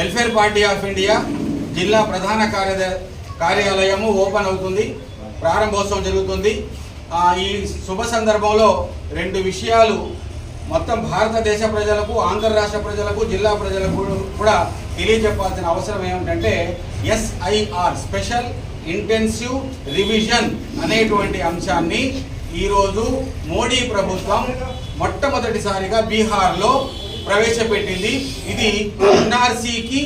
Welfare party of India జిల్లా ప్రధాన కార్యద కార్యాలయము open అవుతుంది ప్రారంభోత్సవం జరుగుతుంది. ఈ శుభ సందర్భంలో రెండు విషయాలు మొత్తం భారతదేశ ప్రజలకు ఆంధ్ర రాష్ట్ర ప్రజలకు జిల్లా ప్రజలకు కూడా తెలియజెప్పాల్సిన అవసరం ఏమిటంటే ఎస్ఐఆర్ స్పెషల్ ఇంటెన్సివ్ రివిజన్ అనేటువంటి అంశాన్ని ఈరోజు మోడీ ప్రభుత్వం మొట్టమొదటిసారిగా బీహార్లో ప్రవేశపెట్టింది. ఇది ఎన్ఆర్సీకి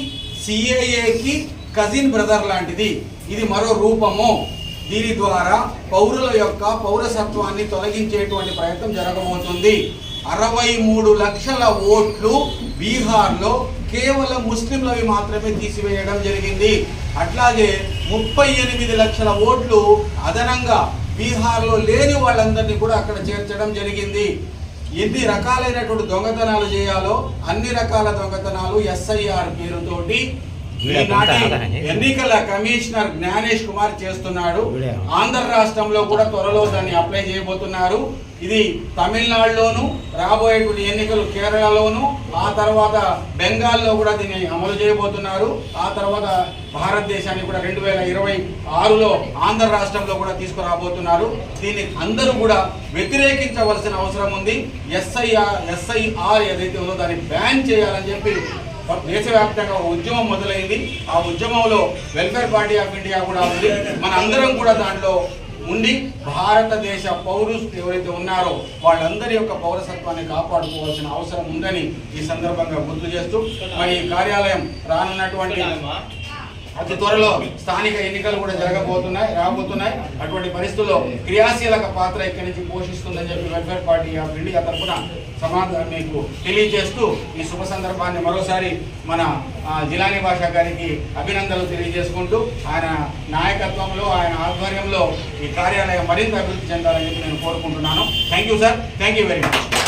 సిఏఏకి కజిన్ బ్రదర్ లాంటిది. ఇది మరో రూపము. దీని ద్వారా పౌరుల యొక్క పౌరసత్వాన్ని తొలగించేటువంటి ప్రయత్నం జరగబోతుంది. అరవై మూడు లక్షల ఓట్లు బీహార్లో కేవలం ముస్లింలవి మాత్రమే తీసివేయడం జరిగింది. అట్లాగే ముప్పై ఎనిమిది లక్షల ఓట్లు అదనంగా బీహార్లో లేని వాళ్ళందరినీ కూడా అక్కడ చేర్చడం జరిగింది. ఎన్ని రకాలైనటువంటి దొంగతనాలు చేయాలో అన్ని రకాల దొంగతనాలు ఎస్ఐఆర్ పేరుతోటి ఈనాటి ఎన్నికల కమిషనర్ జ్ఞానేష్ కుమార్ చేస్తున్నాడు. ఆంధ్ర రాష్ట్రంలో కూడా త్వరలో దాన్ని అప్లై చేయబోతున్నారు. ఇది తమిళనాడులోను రాబోయేటువంటి ఎన్నికలు కేరళలోను ఆ తర్వాత బెంగాల్లో కూడా దీన్ని అమలు చేయబోతున్నారు. ఆ తర్వాత భారతదేశాన్ని కూడా రెండు వేల ఇరవై ఆరులో ఆంధ్ర రాష్ట్రంలో కూడా తీసుకురాబోతున్నారు. దీన్ని అందరూ కూడా వ్యతిరేకించవలసిన అవసరం ఉంది. ఎస్ఐఆర్ ఎస్ఐఆర్ ఏదైతే ఉందో దాన్ని బ్యాన్ చేయాలని చెప్పి దేశవ్యాప్తంగా ఒక ఉద్యమం మొదలైంది. ఆ ఉద్యమంలో వెల్ఫేర్ పార్టీ ఆఫ్ ఇండియా కూడా ఉంది. మన అందరం కూడా దాంట్లో ఉండి భారతదేశ పౌరులు ఎవరైతే ఉన్నారో వాళ్ళందరి యొక్క పౌరసత్వాన్ని కాపాడుకోవాల్సిన అవసరం ఉందని ఈ సందర్భంగా గుర్తు చేస్తూ మరి ఈ కార్యాలయం రానున్నటువంటి అతి త్వరలో స్థానిక ఎన్నికలు కూడా జరగబోతున్నాయి రాబోతున్నాయి. అటువంటి పరిస్థితుల్లో క్రియాశీలక పాత్ర ఇక్కడి నుంచి పోషిస్తుందని చెప్పి వెల్ఫేర్ పార్టీ ఆఫ్ ఇండియా తరఫున సమాధానం మీకు తెలియజేస్తూ ఈ శుభ సందర్భాన్ని మరోసారి మన ఆ, జిలానీ భాష గారికి అభినందనలు తెలియజేసుకుంటూ ఆయన నాయకత్వంలో ఆయన ఆధ్వర్యంలో ఈ కార్యాలయం మరింత అభివృద్ధి చెందాలని చెప్పి నేను కోరుకుంటున్నాను. Thank you sir thank you very much